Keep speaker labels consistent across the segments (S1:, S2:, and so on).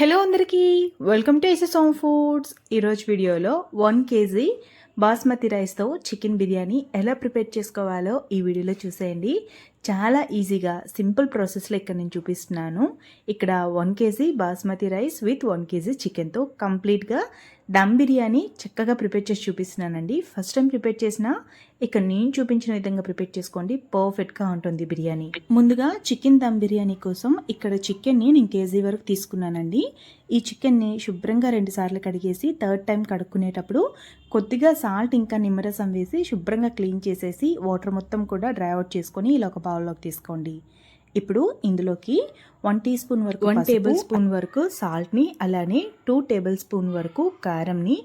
S1: Hello అందరికీ welcome to S S home foods ఈరోజు వీడియోలో వన్ కేజీ బాస్మతి రైస్తో చికెన్ బిర్యానీ ఎలా ప్రిపేర్ చేసుకోవాలో ఈ వీడియోలో చూసేయండి. చాలా ఈజీగా సింపుల్ ప్రాసెస్లో ఇక్కడ నేను చూపిస్తున్నాను. ఇక్కడ one KG basmati rice with one KG చికెన్తో కంప్లీట్గా దమ్ బిర్యానీ చక్కగా ప్రిపేర్ చేసి చూపిస్తున్నానండి. ఫస్ట్ టైం ప్రిపేర్ చేసిన ఇక్కడ నేను చూపించిన విధంగా ప్రిపేర్ చేసుకోండి. పర్ఫెక్ట్గా ఉంటుంది బిర్యానీ. ముందుగా చికెన్ దమ్ బిర్యానీ కోసం ఇక్కడ చికెన్ని నేను కేజీ వరకు తీసుకున్నానండి. ఈ చికెన్ని శుభ్రంగా రెండు సార్లు కడిగేసి థర్డ్ టైం కడుక్కునేటప్పుడు కొద్దిగా సాల్ట్ ఇంకా నిమ్మరసం వేసి శుభ్రంగా క్లీన్ చేసేసి వాటర్ మొత్తం కూడా డ్రై అవుట్ చేసుకొని ఇలా ఒక పావులోకి తీసుకోండి. ఇప్పుడు ఇందులోకి వన్ టీ స్పూన్ వరకు వన్ టేబుల్ స్పూన్ వరకు సాల్ట్ని అలానే టూ టేబుల్ స్పూన్ వరకు కారంని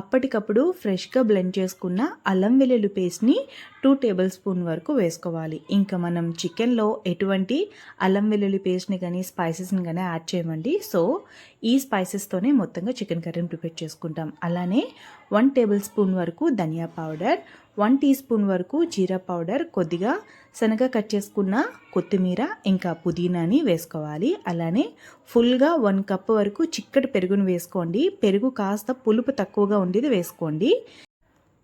S1: అప్పటికప్పుడు ఫ్రెష్గా బ్లెండ్ చేసుకున్న అల్లం వెల్లుల్లి పేస్ట్ని టూ టేబుల్ స్పూన్ వరకు వేసుకోవాలి. ఇంకా మనం చికెన్లో ఎటువంటి అల్లం వెల్లుల్లి పేస్ట్ని కానీ స్పైసెస్ని కానీ యాడ్ చేయమండి. సో ఈ స్పైసెస్తోనే మొత్తంగా చికెన్ కర్రీని ప్రిపేర్ చేసుకుంటాం. అలానే వన్ టేబుల్ స్పూన్ వరకు ధనియా పౌడర్ వన్ టీ స్పూన్ వరకు జీరా పౌడర్ కొద్దిగా శనగ కట్ చేసుకున్న కొత్తిమీర ఇంకా పుదీనాని వేసుకోవాలి. అలానే ఫుల్గా వన్ కప్ వరకు చిక్కటి పెరుగును వేసుకోండి. పెరుగు కాస్త పులుపు తక్కువగా ఉండేది వేసుకోండి.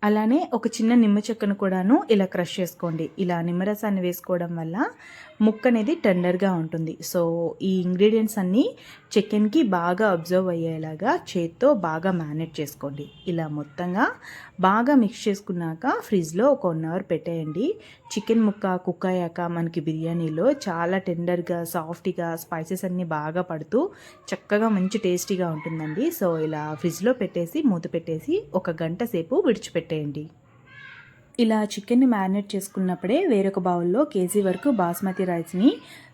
S1: అలానే ఒక చిన్న నిమ్మ చెక్కను కూడాను ఇలా క్రష్ చేసుకోండి. ఇలా నిమ్మరసాన్ని వేసుకోవడం వల్ల ముక్క అనేది టెండర్గా ఉంటుంది. సో ఈ ఇంగ్రీడియంట్స్ అన్నీ చికెన్కి బాగా అబ్జర్వ్ అయ్యేలాగా చేత్తో బాగా మేనేజ్ చేసుకోండి. ఇలా మొత్తంగా బాగా మిక్స్ చేసుకున్నాక ఫ్రిడ్జ్లో ఒక వన్ అవర్ పెట్టేయండి. చికెన్ ముక్క కుక్ అయ్యాక మనకి బిర్యానీలో చాలా టెండర్గా సాఫ్ట్గా స్పైసెస్ అన్నీ బాగా పడుతూ చక్కగా మంచి టేస్టీగా ఉంటుందండి. సో ఇలా ఫ్రిడ్జ్లో పెట్టేసి మూత పెట్టేసి ఒక గంట సేపు విడిచిపెట్టేయండి. ఇలా చికెన్ని మ్యారినేట్ చేసుకున్నప్పుడే వేరొక బౌల్లో కేజీ వరకు బాస్మతి రైస్ని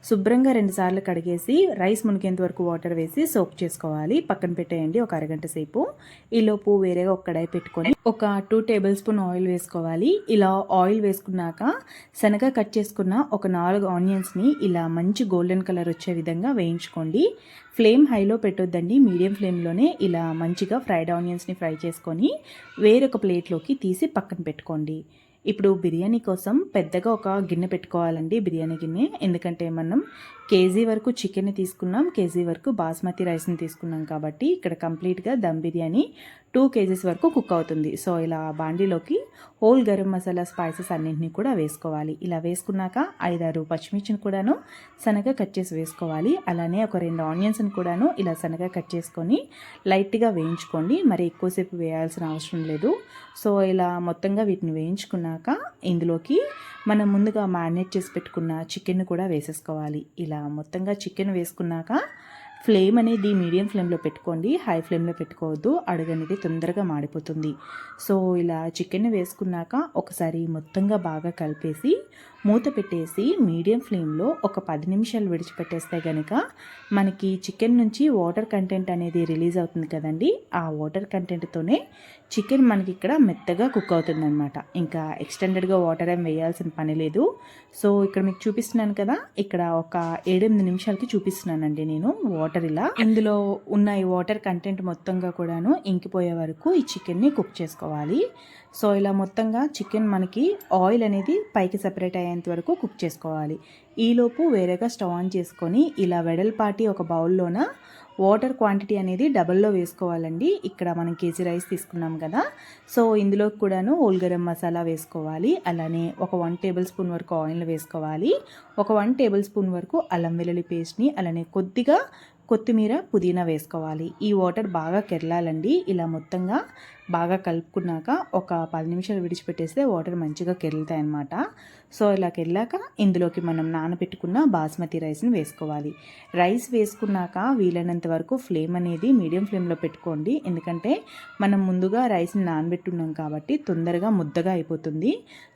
S1: శుభ్రంగా రెండుసార్లు కడిగేసి రైస్ మునిగేంత వరకు వాటర్ వేసి సోక్ చేసుకోవాలి. పక్కన పెట్టేయండి ఒక అరగంట సేపు. ఈలోపు వేరేగా ఒక కడాయి పెట్టుకొని ఒక టూ టేబుల్ స్పూన్ ఆయిల్ వేసుకోవాలి. ఇలా ఆయిల్ వేసుకున్నాక శనగ కట్ చేసుకున్న ఒక నాలుగు ఆనియన్స్ని ఇలా మంచి గోల్డెన్ కలర్ వచ్చే విధంగా వేయించుకోండి. ఫ్లేమ్ హైలో పెట్టొద్దండి. మీడియం ఫ్లేమ్లోనే ఇలా మంచిగా ఫ్రైడ్ ఆనియన్స్ని ఫ్రై చేసుకొని వేరొక ప్లేట్లోకి తీసి పక్కన పెట్టుకోండి. ఇప్పుడు బిర్యానీ కోసం పెద్దగా ఒక గిన్నె పెట్టుకోవాలండి బిర్యానీ గిన్నె. ఎందుకంటే మనం కేజీ వరకు చికెన్ తీసుకున్నాం కేజీ వరకు బాస్మతి రైస్ని తీసుకున్నాం కాబట్టి ఇక్కడ కంప్లీట్గా దమ్ బిర్యానీ టూ కేజీస్ వరకు కుక్ అవుతుంది. సో ఇలా బాండీలోకి హోల్ గరం మసాలా స్పైసెస్ అన్నింటినీ కూడా వేసుకోవాలి. ఇలా వేసుకున్నాక ఐదారు పచ్చిమిర్చిని కూడాను సన్నగా కట్ చేసి వేసుకోవాలి. అలానే ఒక రెండు ఆనియన్స్ని కూడాను ఇలా సనగ కట్ చేసుకొని లైట్గా వేయించుకోండి. మరి ఎక్కువసేపు వేయాల్సిన అవసరం లేదు. సో ఇలా మొత్తంగా వీటిని వేయించుకున్నాక ఇందులోకి మనం ముందుగా మ్యారినేట్ చేసి పెట్టుకున్న చికెన్ కూడా వేసేసుకోవాలి. ఇలా మొత్తంగా చికెన్ వేసుకున్నాక ఫ్లేమ్ అనేది మీడియం ఫ్లేమ్లో పెట్టుకోండి. హై ఫ్లేమ్లో పెట్టుకోవద్దు. అడుగనేది తొందరగా మాడిపోతుంది. సో ఇలా చికెన్ వేసుకున్నాక ఒకసారి మొత్తంగా బాగా కలిపేసి మూత పెట్టేసి మీడియం ఫ్లేమ్లో ఒక పది నిమిషాలు విడిచిపెట్టేస్తే కనుక మనకి చికెన్ నుంచి వాటర్ కంటెంట్ అనేది రిలీజ్ అవుతుంది కదండి. ఆ వాటర్ కంటెంట్తోనే చికెన్ మనకి ఇక్కడ మెత్తగా కుక్ అవుతుంది అనమాట ఇంకా ఎక్స్టెండెడ్గా వాటర్ ఏం వేయాల్సిన పని లేదు. సో ఇక్కడ మీకు చూపిస్తున్నాను కదా. ఇక్కడ ఒక ఏడెనిమిది నిమిషాలకి చూపిస్తున్నానండి నేను వాటర్ ఇలా. ఇందులో ఉన్న ఈ వాటర్ కంటెంట్ మొత్తంగా కూడాను ఇంకిపోయే వరకు ఈ చికెన్ని కుక్ చేసుకోవాలి. సో ఇలా మొత్తంగా చికెన్ మనకి ఆయిల్ అనేది పైకి సెపరేట్ అయ్యేంత వరకు కుక్ చేసుకోవాలి. ఈలోపు వేరేగా స్టవ్ ఆన్ చేసుకొని ఇలా వెడల్పాటి ఒక బౌల్లోన వాటర్ క్వాంటిటీ అనేది డబల్లో వేసుకోవాలండి. ఇక్కడ మనం కేజీ రైస్ తీసుకున్నాం కదా. సో ఇందులో కూడాను ఓల్గరం మసాలా వేసుకోవాలి. అలానే ఒక వన్ టేబుల్ స్పూన్ వరకు ఆయిల్ వేసుకోవాలి. ఒక వన్ టేబుల్ స్పూన్ వరకు అల్లం వెల్లుల్లి పేస్ట్ని అలానే కొద్దిగా కొత్తిమీర పుదీనా వేసుకోవాలి. ఈ వాటర్ బాగా కెరలాలండి. ఇలా మొత్తంగా బాగా కలుపుకున్నాక ఒక పది నిమిషాలు విడిచిపెట్టేస్తే వాటర్ మంచిగా కెరులుతాయి అన్నమాట సో ఇలా కెళ్ళాక ఇందులోకి మనం నానబెట్టుకున్న బాస్మతి రైస్ని వేసుకోవాలి. రైస్ వేసుకున్నాక వీలైనంత వరకు ఫ్లేమ్ అనేది మీడియం ఫ్లేమ్లో పెట్టుకోండి. ఎందుకంటే మనం ముందుగా రైస్ని నానబెట్టున్నాం కాబట్టి తొందరగా ముద్దగా అయిపోతుంది.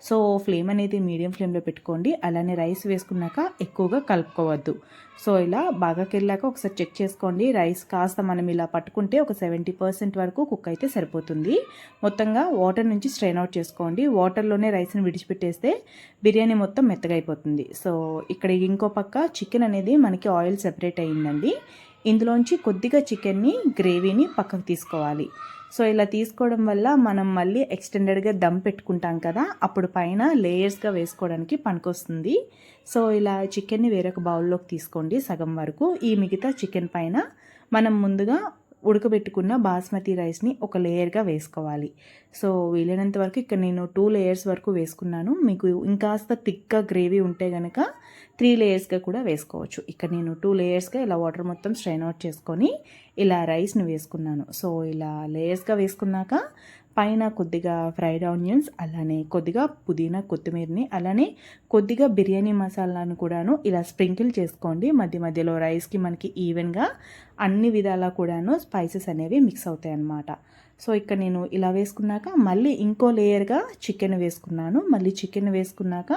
S1: సో ఫ్లేమ్ అనేది మీడియం ఫ్లేమ్లో పెట్టుకోండి. అలానే రైస్ వేసుకున్నాక ఎక్కువగా కలుపుకోవద్దు. సో ఇలా బాగా కెళ్ళాక ఒకసారి చెక్ చేసుకోండి. రైస్ కాస్త మనం ఇలా పట్టుకుంటే ఒక సెవెంటీ పర్సెంట్ వరకు కుక్ అయితే సరిపోతుంది. మొత్తంగా వాటర్ నుంచి స్ట్రెయిన్ అవుట్ చేసుకోండి. వాటర్లోనే రైస్ని విడిచిపెట్టేస్తే బిర్యానీ మొత్తం మెత్తగా అయిపోతుంది సో ఇక్కడ ఇంకో పక్క చికెన్ అనేది మనకి ఆయిల్ సెపరేట్ అయ్యిందండి. ఇందులోంచి కొద్దిగా చికెన్ని గ్రేవీని పక్కకు తీసుకోవాలి. సో ఇలా తీసుకోవడం వల్ల మనం మళ్ళీ ఎక్స్టెండెడ్గా దమ్ పెట్టుకుంటాం కదా అప్పుడు పైన లేయర్స్గా వేసుకోవడానికి పనికొస్తుంది. సో ఇలా చికెన్ని వేరొక బౌల్లోకి తీసుకోండి సగం వరకు. ఈ మిగతా చికెన్ పైన మనం ముందుగా ఉడకబెట్టుకున్న బాస్మతి రైస్ని ఒక లేయర్గా వేసుకోవాలి. సో వీలైనంత వరకు ఇక్కడ నేను టూ లేయర్స్ వరకు వేసుకున్నాను. మీకు ఇంకాస్త థిక్గా గ్రేవీ ఉంటే కనుక త్రీ లేయర్స్గా కూడా వేసుకోవచ్చు. ఇక్కడ నేను టూ లేయర్స్గా ఇలా వాటర్ మొత్తం స్ట్రైన్ అవుట్ చేసుకొని ఇలా రైస్ని వేసుకున్నాను. సో ఇలా లేయర్స్గా వేసుకున్నాక పైన కొద్దిగా ఫ్రైడ్ ఆనియన్స్ అలానే కొద్దిగా పుదీనా కొత్తిమీరని అలానే కొద్దిగా బిర్యానీ మసాలాను కూడాను ఇలా స్ప్రింకిల్ చేసుకోండి. మధ్య మధ్యలో రైస్కి మనకి ఈవెన్గా అన్ని విధాలా కూడాను స్పైసెస్ అనేవి మిక్స్ అవుతాయి అన్నమాట సో ఇక్కడ నేను ఇలా వేసుకున్నాక మళ్ళీ ఇంకో లేయర్గా చికెన్ వేసుకున్నాను. మళ్ళీ చికెన్ వేసుకున్నాక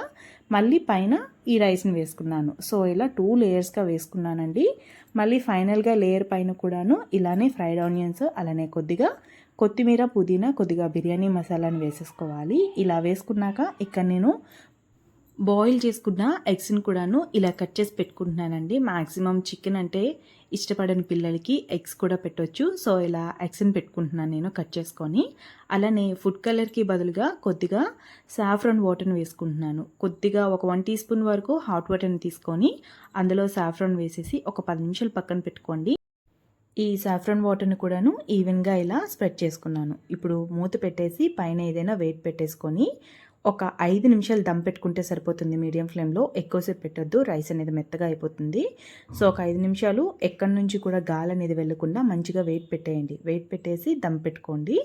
S1: మళ్ళీ పైన ఈ రైస్ని వేసుకున్నాను. సో ఇలా టూ లేయర్స్గా వేసుకున్నానండి. మళ్ళీ ఫైనల్గా లేయర్ పైన కూడాను ఇలానే ఫ్రైడ్ ఆనియన్స్ అలానే కొద్దిగా కొత్తిమీర పుదీనా కొద్దిగా బిర్యానీ మసాలాని వేసేసుకోవాలి. ఇలా వేసుకున్నాక ఇక్కడ నేను బాయిల్ చేసుకున్న ఎగ్స్ని కూడాను ఇలా కట్ చేసి పెట్టుకుంటున్నానండి. మ్యాక్సిమం చికెన్ అంటే ఇష్టపడని పిల్లలకి ఎగ్స్ కూడా పెట్టవచ్చు సో ఇలా ఎగ్స్ని పెట్టుకుంటున్నాను నేను కట్ చేసుకొని. అలానే ఫుడ్ కలర్కి బదులుగా కొద్దిగా సాఫ్రాన్ వాటర్ని వేసుకుంటున్నాను. కొద్దిగా ఒక వన్ టీ స్పూన్ వరకు హాట్ వాటర్ని తీసుకొని అందులో సాఫ్రాన్ వేసేసి ఒక పది నిమిషాలు పక్కన పెట్టుకోండి. ఈ సాఫ్రాన్ వాటర్ని కూడాను ఈవెన్గా ఇలా స్ప్రెడ్ చేసుకున్నాను. ఇప్పుడు మూత పెట్టేసి పైన ఏదైనా వెయిట్ పెట్టేసుకొని ఒక ఐదు నిమిషాలు దమ్ పెట్టుకుంటే సరిపోతుంది. మీడియం ఫ్లేమ్లో ఎక్కువసేపు పెట్టద్దు. రైస్ అనేది మెత్తగా అయిపోతుంది. సో ఒక ఐదు నిమిషాలు ఎక్కడి నుంచి కూడా గాలి అనేది వెళ్ళకుండా మంచిగా వెయిట్ పెట్టేయండి. వెయిట్ పెట్టేసి దమ్ పెట్టుకోండి.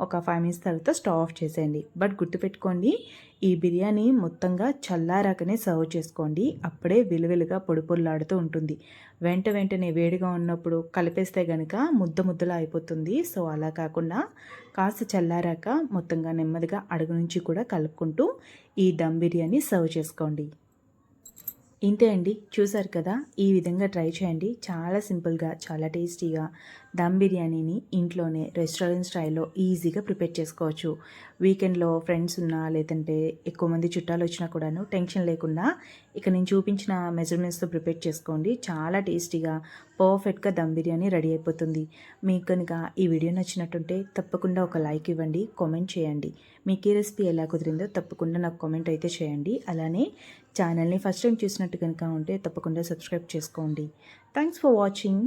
S1: ఒక ఫైవ్ మినిట్స్ తర్వాత స్టవ్ ఆఫ్ చేసేయండి. బట్ గుర్తుపెట్టుకోండి ఈ బిర్యానీ మొత్తంగా చల్లారాకనే సర్వ్ చేసుకోండి. అప్పుడే విలువెలుగా పొడిపొల్లాడుతూ ఉంటుంది. వెంట వెంటనే వేడిగా ఉన్నప్పుడు కలిపేస్తే కనుక ముద్ద ముద్దలా అయిపోతుంది. సో అలా కాకుండా కాస్త చల్లారాక మొత్తంగా నెమ్మదిగా అడుగు నుంచి కూడా కలుపుకుంటూ ఈ దమ్ బిర్యానీ సర్వ్ చేసుకోండి. ఇంతే అండి. చూసారు కదా? ఈ విధంగా ట్రై చేయండి. చాలా సింపుల్గా చాలా టేస్టీగా దమ్ బిర్యానీని ఇంట్లోనే రెస్టారెంట్ స్టైల్లో ఈజీగా ప్రిపేర్ చేసుకోవచ్చు. వీకెండ్లో ఫ్రెండ్స్ ఉన్నా లేదంటే ఎక్కువ మంది చుట్టాలు వచ్చినా కూడాను టెన్షన్ లేకుండా ఇక నేను చూపించిన మెజర్మెంట్స్తో ప్రిపేర్ చేసుకోండి. చాలా టేస్టీగా పర్ఫెక్ట్గా దమ్ బిర్యానీ రెడీ అయిపోతుంది. మీకు కనుక ఈ వీడియో నచ్చినట్టుంటే తప్పకుండా ఒక లైక్ ఇవ్వండి కామెంట్ చేయండి. మీకు ఈ రెసిపీ ఎలా కుదిరిందో తప్పకుండా నాకు కామెంట్ అయితే చేయండి. అలానే ఛానల్ని ఫస్ట్ టైం చూసినట్టు కనుక ఉంటే తప్పకుండా సబ్స్క్రైబ్ చేసుకోండి. Thanks for watching.